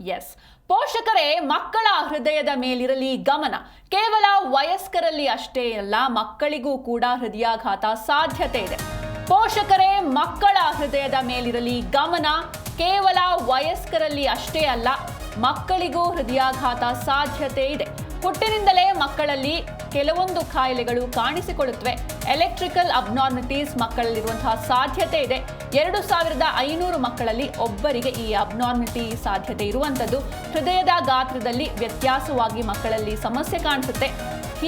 S ಪೋಷಕರೇ, ಮಕ್ಕಳ ಹೃದಯದ ಮೇಲಿರಲಿ ಗಮನ. ಕೇವಲ ವಯಸ್ಕರಲ್ಲಿ ಅಷ್ಟೇ ಅಲ್ಲ, ಮಕ್ಕಳಿಗೂ ಕೂಡ ಹೃದಯಾಘಾತ ಸಾಧ್ಯತೆ ಇದೆ. ಪೋಷಕರೇ, ಮಕ್ಕಳ ಹೃದಯದ ಮೇಲಿರಲಿ ಗಮನ. ಕೇವಲ ವಯಸ್ಕರಲ್ಲಿ ಅಷ್ಟೇ ಅಲ್ಲ, ಮಕ್ಕಳಿಗೂ ಹೃದಯಾಘಾತ ಸಾಧ್ಯತೆ ಇದೆ. ಹುಟ್ಟಿನಿಂದಲೇ ಮಕ್ಕಳಲ್ಲಿ ಕೆಲವೊಂದು ಕಾಯಿಲೆಗಳು ಕಾಣಿಸಿಕೊಳ್ಳುತ್ತವೆ. ಎಲೆಕ್ಟ್ರಿಕಲ್ ಅಬ್ನಾರ್ಮಿಟೀಸ್ ಮಕ್ಕಳಲ್ಲಿರುವಂತಹ ಸಾಧ್ಯತೆ ಇದೆ. ಎರಡು ಸಾವಿರದ ಐನೂರು ಮಕ್ಕಳಲ್ಲಿ ಒಬ್ಬರಿಗೆ ಈ ಅಬ್ನಾರ್ಮಿಟಿ ಸಾಧ್ಯತೆ ಇರುವಂಥದ್ದು. ಹೃದಯದ ಗಾತ್ರದಲ್ಲಿ ವ್ಯತ್ಯಾಸವಾಗಿ ಮಕ್ಕಳಲ್ಲಿ ಸಮಸ್ಯೆ ಕಾಣಿಸುತ್ತೆ.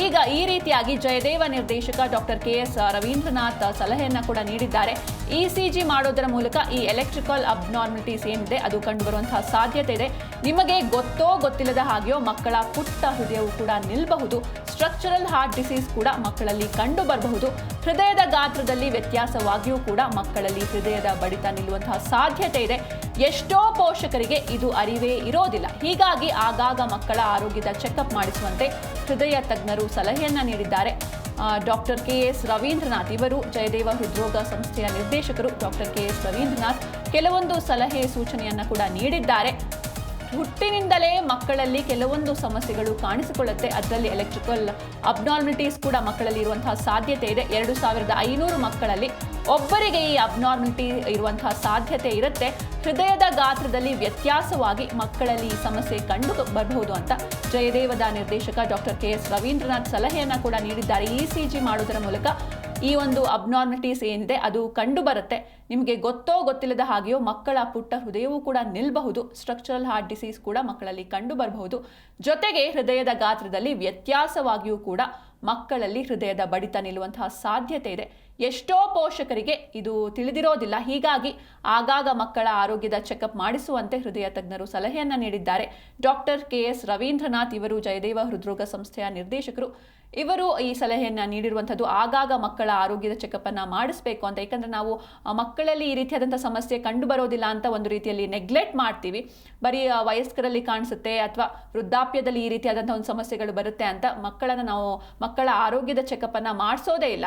ಈಗ ಈ ರೀತಿಯಾಗಿ ಜಯದೇವ ನಿರ್ದೇಶಕ ಡಾಕ್ಟರ್ ಕೆ ಎಸ್ ರವೀಂದ್ರನಾಥ್ ಸಲಹೆಯನ್ನು ಕೂಡ ನೀಡಿದ್ದಾರೆ. ಇ ಸಿ ಜಿ ಮಾಡೋದರ ಮೂಲಕ ಈ ಎಲೆಕ್ಟ್ರಿಕಲ್ ಅಬ್ನಾರ್ಮಿಟೀಸ್ ಏನಿದೆ ಅದು ಕಂಡುಬರುವಂತಹ ಸಾಧ್ಯತೆ ಇದೆ. ನಿಮಗೆ ಗೊತ್ತೋ ಗೊತ್ತಿಲ್ಲದ ಹಾಗೆಯೋ ಮಕ್ಕಳ ಪುಟ್ಟ ಹೃದಯವು ಕೂಡ ನಿಲ್ಲಬಹುದು. ಸ್ಟ್ರಕ್ಚರಲ್ ಹಾರ್ಟ್ ಡಿಸೀಸ್ ಕೂಡ ಮಕ್ಕಳಲ್ಲಿ ಕಂಡು ಬರಬಹುದು. ಹೃದಯದ ಗಾತ್ರದಲ್ಲಿ ವ್ಯತ್ಯಾಸವಾಗಿಯೂ ಕೂಡ ಮಕ್ಕಳಲ್ಲಿ ಹೃದಯದ ಬಡಿತ ನಿಲ್ಲುವಂತಹ ಸಾಧ್ಯತೆ ಇದೆ. ಎಷ್ಟೋ ಪೋಷಕರಿಗೆ ಇದು ಅರಿವೇ ಇರೋದಿಲ್ಲ. ಹೀಗಾಗಿ ಆಗಾಗ ಮಕ್ಕಳ ಆರೋಗ್ಯದ ಚೆಕಪ್ ಮಾಡಿಸುವಂತೆ ಹೃದಯ ತಜ್ಞರು ಸಲಹೆಯನ್ನ ನೀಡಿದ್ದಾರೆ. ಡಾಕ್ಟರ್ ಕೆ ಎಸ್ ರವೀಂದ್ರನಾಥ್ ಇವರು ಜಯದೇವ ಹೃದ್ರೋಗ ಸಂಸ್ಥೆಯ ನಿರ್ದೇಶಕರು. ಡಾಕ್ಟರ್ ಕೆ ಎಸ್ ರವೀಂದ್ರನಾಥ್ ಕೆಲವೊಂದು ಸಲಹೆ ಸೂಚನೆಯನ್ನು ಕೂಡ ನೀಡಿದ್ದಾರೆ. ಹುಟ್ಟಿನಿಂದಲೇ ಮಕ್ಕಳಲ್ಲಿ ಕೆಲವೊಂದು ಸಮಸ್ಯೆಗಳು ಕಾಣಿಸಿಕೊಳ್ಳುತ್ತೆ. ಅದರಲ್ಲಿ ಎಲೆಕ್ಟ್ರಿಕಲ್ ಅಬ್ನಾರ್ಮಿಟೀಸ್ ಕೂಡ ಮಕ್ಕಳಲ್ಲಿ ಇರುವಂತಹ ಸಾಧ್ಯತೆ ಇದೆ. ಎರಡು ಸಾವಿರದ ಐನೂರು ಮಕ್ಕಳಲ್ಲಿ ಒಬ್ಬರಿಗೆ ಈ ಅಬ್ನಾರ್ಮಿಟಿ ಇರುವಂತಹ ಸಾಧ್ಯತೆ ಇರುತ್ತೆ. ಹೃದಯದ ಗಾತ್ರದಲ್ಲಿ ವ್ಯತ್ಯಾಸವಾಗಿ ಮಕ್ಕಳಲ್ಲಿ ಈ ಸಮಸ್ಯೆ ಕಂಡು ಬರಬಹುದು ಅಂತ ಜಯದೇವದ ನಿರ್ದೇಶಕ ಡಾಕ್ಟರ್ ಕೆ ಎಸ್ ರವೀಂದ್ರನಾಥ್ ಸಲಹೆಯನ್ನ ಕೂಡ ನೀಡಿದ್ದಾರೆ. ಇ ಸಿ ಜಿ ಮಾಡೋದರ ಮೂಲಕ ಈ ಒಂದು ಅಬ್ನಾರ್ಮಿಟೀಸ್ ಏನಿದೆ ಅದು ಕಂಡು ಬರುತ್ತೆ. ನಿಮಗೆ ಗೊತ್ತೋ ಗೊತ್ತಿಲ್ಲದ ಹಾಗೆಯೋ ಮಕ್ಕಳ ಪುಟ್ಟ ಹೃದಯವೂ ಕೂಡ ನಿಲ್ಲಬಹುದು ಸ್ಟ್ರಕ್ಚರಲ್ ಹಾರ್ಟ್ ಡಿಸೀಸ್ ಕೂಡ ಮಕ್ಕಳಲ್ಲಿ ಕಂಡು ಬರಬಹುದು. ಜೊತೆಗೆ ಹೃದಯದ ಗಾತ್ರದಲ್ಲಿ ವ್ಯತ್ಯಾಸವಾಗಿಯೂ ಕೂಡ ಮಕ್ಕಳಲ್ಲಿ ಹೃದಯದ ಬಡಿತ ನಿಲ್ಲುವಂತಹ ಸಾಧ್ಯತೆ ಇದೆ. ಎಷ್ಟೋ ಪೋಷಕರಿಗೆ ಇದು ತಿಳಿದಿರೋದಿಲ್ಲ. ಹೀಗಾಗಿ ಆಗಾಗ ಮಕ್ಕಳ ಆರೋಗ್ಯದ ಚೆಕಪ್ ಮಾಡಿಸುವಂತೆ ಹೃದಯ ತಜ್ಞರು ಸಲಹೆಯನ್ನು ನೀಡಿದ್ದಾರೆ. ಡಾಕ್ಟರ್ ಕೆ ಎಸ್ ರವೀಂದ್ರನಾಥ್ ಇವರು ಜಯದೇವ ಹೃದ್ರೋಗ ಸಂಸ್ಥೆಯ ನಿರ್ದೇಶಕರು. ಇವರು ಈ ಸಲಹೆಯನ್ನು ನೀಡಿರುವಂಥದ್ದು ಆಗಾಗ ಮಕ್ಕಳ ಆರೋಗ್ಯದ ಚೆಕಪ್ಪನ್ನು ಮಾಡಿಸ್ಬೇಕು ಅಂತ. ಯಾಕಂದ್ರೆ ನಾವು ಮಕ್ಕಳಲ್ಲಿ ಈ ರೀತಿಯಾದಂಥ ಸಮಸ್ಯೆ ಕಂಡು ಬರೋದಿಲ್ಲ ಅಂತ ಒಂದು ರೀತಿಯಲ್ಲಿ ನೆಗ್ಲೆಕ್ಟ್ ಮಾಡ್ತೀವಿ. ಬರೀ ವಯಸ್ಕರಲ್ಲಿ ಕಾಣಿಸುತ್ತೆ ಅಥವಾ ವೃದ್ಧಾಪ್ಯದಲ್ಲಿ ಈ ರೀತಿಯಾದಂಥ ಒಂದು ಸಮಸ್ಯೆಗಳು ಬರುತ್ತೆ ಅಂತ ಮಕ್ಕಳನ್ನ ನಾವು, ಮಕ್ಕಳ ಆರೋಗ್ಯದ ಚೆಕಪ್ಪನ್ನು ಮಾಡಿಸೋದೇ ಇಲ್ಲ.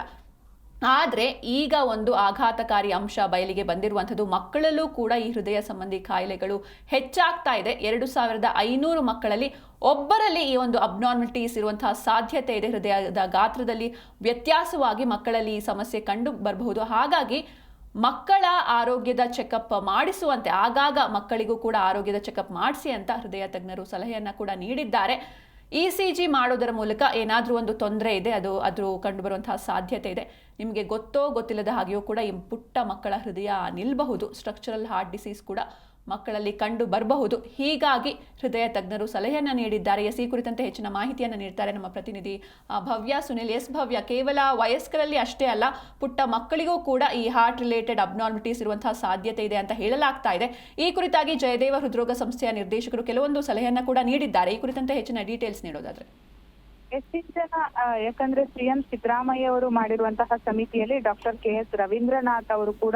ಆದರೆ ಈಗ ಒಂದು ಆಘಾತಕಾರಿ ಅಂಶ ಬಯಲಿಗೆ ಬಂದಿರುವಂಥದ್ದು ಮಕ್ಕಳಲ್ಲೂ ಕೂಡ ಈ ಹೃದಯ ಸಂಬಂಧಿ ಕಾಯಿಲೆಗಳು ಹೆಚ್ಚಾಗ್ತಾ ಇದೆ. ಎರಡು ಸಾವಿರದ ಐನೂರು ಮಕ್ಕಳಲ್ಲಿ ಒಬ್ಬರಲ್ಲಿ ಈ ಒಂದು ಅಬ್ನಾರ್ಮಲ್ಟೀಸ್ ಇರುವಂತಹ ಸಾಧ್ಯತೆ ಇದೆ. ಹೃದಯದ ಗಾತ್ರದಲ್ಲಿ ವ್ಯತ್ಯಾಸವಾಗಿ ಮಕ್ಕಳಲ್ಲಿ ಈ ಸಮಸ್ಯೆ ಕಂಡು ಬರಬಹುದು. ಹಾಗಾಗಿ ಮಕ್ಕಳ ಆರೋಗ್ಯದ ಚೆಕಪ್ ಮಾಡಿಸುವಂತೆ, ಆಗಾಗ ಮಕ್ಕಳಿಗೂ ಕೂಡ ಆರೋಗ್ಯದ ಚೆಕಪ್ ಮಾಡಿಸಿ ಅಂತ ಹೃದಯ ತಜ್ಞರು ಸಲಹೆಯನ್ನು ಕೂಡ ನೀಡಿದ್ದಾರೆ. ಇ ಸಿ ಜಿ ಮಾಡೋದರ ಮೂಲಕ ಏನಾದರೂ ಒಂದು ತೊಂದರೆ ಇದೆ, ಅದು ಅದು ಕಂಡುಬರುವಂತಹ ಸಾಧ್ಯತೆ ಇದೆ. ನಿಮಗೆ ಗೊತ್ತೋ ಗೊತ್ತಿಲ್ಲದ ಹಾಗೆಯೂ ಕೂಡ ಈ ಪುಟ್ಟ ಮಕ್ಕಳ ಹೃದಯ ನಿಲ್ಲಬಹುದು ಸ್ಟ್ರಕ್ಚರಲ್ ಹಾರ್ಟ್ ಡಿಸೀಸ್ ಕೂಡ ಮಕ್ಕಳಲ್ಲಿ ಕಂಡು ಬರಬಹುದು. ಹೀಗಾಗಿ ಹೃದಯ ತಜ್ಞರು ಸಲಹೆಯನ್ನು ನೀಡಿದ್ದಾರೆ. ಎಸ್ ಈ ಕುರಿತಂತೆ ಹೆಚ್ಚಿನ ಮಾಹಿತಿಯನ್ನು ನೀಡ್ತಾರೆ ನಮ್ಮ ಪ್ರತಿನಿಧಿ ಭವ್ಯ ಸುನಿಲ್. ಎಸ್ ಭವ್ಯ, ಕೇವಲ ವಯಸ್ಕರಲ್ಲಿ ಅಷ್ಟೇ ಅಲ್ಲ, ಪುಟ್ಟ ಮಕ್ಕಳಿಗೂ ಕೂಡ ಈ ಹಾರ್ಟ್ ರಿಲೇಟೆಡ್ ಅಬ್ನಾರ್ಮಿಟೀಸ್ ಇರುವಂತಹ ಸಾಧ್ಯತೆ ಇದೆ ಅಂತ ಹೇಳಲಾಗ್ತಾ ಇದೆ. ಈ ಕುರಿತಾಗಿ ಜಯದೇವ ಹೃದ್ರೋಗ ಸಂಸ್ಥೆಯ ನಿರ್ದೇಶಕರು ಕೆಲವೊಂದು ಸಲಹೆಯನ್ನು ಕೂಡ ನೀಡಿದ್ದಾರೆ. ಈ ಕುರಿತಂತೆ ಹೆಚ್ಚಿನ ಡೀಟೇಲ್ಸ್ ನೀಡೋದಾದ್ರೆ. ಹೆಚ್ಚಿನ ಜನ ಯಾಕಂದ್ರೆ ಯಾಕಂದ್ರೆ ಸಿಎಂ ಸಿದ್ದರಾಮಯ್ಯ ಅವರು ಮಾಡಿರುವಂತಹ ಸಮಿತಿಯಲ್ಲಿ ಡಾಕ್ಟರ್ ಕೆ ಎಸ್ ರವೀಂದ್ರನಾಥ್ ಅವರು ಕೂಡ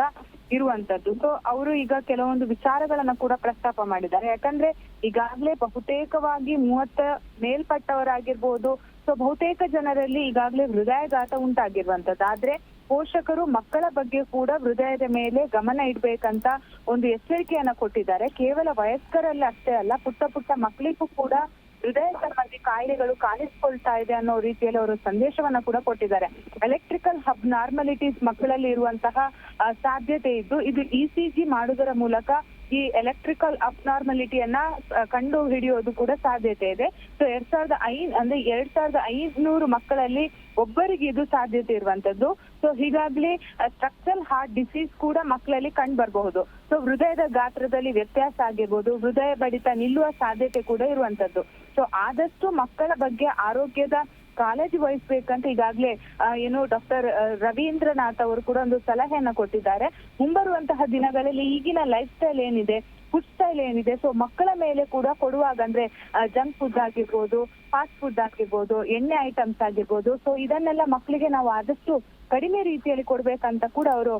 ಇರುವಂತದ್ದು. ಸೊ ಅವರು ಈಗ ಕೆಲವೊಂದು ವಿಚಾರಗಳನ್ನ ಕೂಡ ಪ್ರಸ್ತಾಪ ಮಾಡಿದ್ದಾರೆ. ಯಾಕಂದ್ರೆ ಈಗಾಗಲೇ ಬಹುತೇಕವಾಗಿ ಮೂವತ್ತ ಮೇಲ್ಪಟ್ಟವರಾಗಿರ್ಬೋದು. ಸೊ ಬಹುತೇಕ ಜನರಲ್ಲಿ ಈಗಾಗಲೇ ಹೃದಯಾಘಾತ ಉಂಟಾಗಿರುವಂತದ್ದು. ಆದ್ರೆ ಪೋಷಕರು ಮಕ್ಕಳ ಬಗ್ಗೆ ಕೂಡ ಹೃದಯದ ಮೇಲೆ ಗಮನ ಇಡ್ಬೇಕಂತ ಒಂದು ಎಚ್ಚರಿಕೆಯನ್ನ ಕೊಟ್ಟಿದ್ದಾರೆ. ಕೇವಲ ವಯಸ್ಕರಲ್ಲಿ ಅಷ್ಟೇ ಅಲ್ಲ, ಪುಟ್ಟ ಪುಟ್ಟ ಮಕ್ಕಳಿಗೂ ಕೂಡ ಹೃದಯ ಸಂಬಂಧಿ ಕಾಯಿಲೆಗಳು ಕಾಣಿಸ್ಕೊಳ್ತಾ ಇದೆ ಅನ್ನೋ ರೀತಿಯಲ್ಲಿ ಅವರು ಸಂದೇಶವನ್ನ ಕೂಡ ಕೊಟ್ಟಿದ್ದಾರೆ. ಎಲೆಕ್ಟ್ರಿಕಲ್ ಹಬ್ ನಾರ್ಮಲಿಟೀಸ್ ಮಕ್ಕಳಲ್ಲಿ ಇರುವಂತಹ ಸಾಧ್ಯತೆ ಇದ್ದು, ಇದು ಇ ಸಿ ಜಿ ಮಾಡುವುದರ ಮೂಲಕ ಈ ಎಲೆಕ್ಟ್ರಿಕಲ್ ಅಬ್ನಾರ್ಮಲಿಟಿಯನ್ನ ಕಂಡು ಹಿಡಿಯೋದು ಕೂಡ ಸಾಧ್ಯತೆ ಇದೆ. ಸೊ ಎರಡ್ ಸಾವಿರದ ಐ ಅಂದ್ರೆ ಎರಡ್ ಸಾವಿರದ ಐದ್ನೂರು ಮಕ್ಕಳಲ್ಲಿ ಒಬ್ಬರಿಗೆ ಇದು ಸಾಧ್ಯತೆ ಇರುವಂತದ್ದು. ಸೊ ಹೀಗಾಗ್ಲೇ ಸ್ಟ್ರಕ್ಚರಲ್ ಹಾರ್ಟ್ ಡಿಸೀಸ್ ಕೂಡ ಮಕ್ಕಳಲ್ಲಿ ಕಂಡು ಬರಬಹುದು. ಸೊ ಹೃದಯದ ಗಾತ್ರದಲ್ಲಿ ವ್ಯತ್ಯಾಸ ಆಗಿರ್ಬೋದು, ಹೃದಯ ಬಡಿತ ನಿಲ್ಲುವ ಸಾಧ್ಯತೆ ಕೂಡ ಇರುವಂತದ್ದು. ಸೊ ಆದಷ್ಟು ಮಕ್ಕಳ ಬಗ್ಗೆ ಆರೋಗ್ಯದ ಕಾಳಜಿ ವಹಿಸ್ಬೇಕಂತ ಈಗಾಗ್ಲೇ ಏನು ಡಾಕ್ಟರ್ ರವೀಂದ್ರನಾಥ್ ಅವರು ಕೂಡ ಒಂದು ಸಲಹೆಯನ್ನ ಕೊಟ್ಟಿದ್ದಾರೆ. ಮುಂಬರುವಂತಹ ದಿನಗಳಲ್ಲಿ ಈಗಿನ ಲೈಫ್ ಸ್ಟೈಲ್ ಏನಿದೆ ಫುಡ್ ಸ್ಟೈಲ್ ಏನಿದೆ ಸೊ ಮಕ್ಕಳ ಮೇಲೆ ಕೂಡ ಕೊಡುವಾಗ ಅಂದ್ರೆ ಜಂಕ್ ಫುಡ್ ಆಗಿರ್ಬೋದು ಫಾಸ್ಟ್ ಫುಡ್ ಆಗಿರ್ಬೋದು, ಎಣ್ಣೆ ಐಟಮ್ಸ್ ಆಗಿರ್ಬೋದು ಸೊ ಇದನ್ನೆಲ್ಲ ಮಕ್ಕಳಿಗೆ ನಾವು ಆದಷ್ಟು ಕಡಿಮೆ ರೀತಿಯಲ್ಲಿ ಕೊಡ್ಬೇಕಂತ ಕೂಡ ಅವರು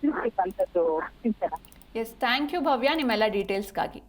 ತಿಳಿಸ್ಬೇಕಂತದ್ದು ಚಿಂತನ ಎಸ್ ಥ್ಯಾಂಕ್ ಯು ಭವ್ಯ, ನಿಮ್ಮೆಲ್ಲ ಡೀಟೇಲ್ಸ್ಗಾಗಿ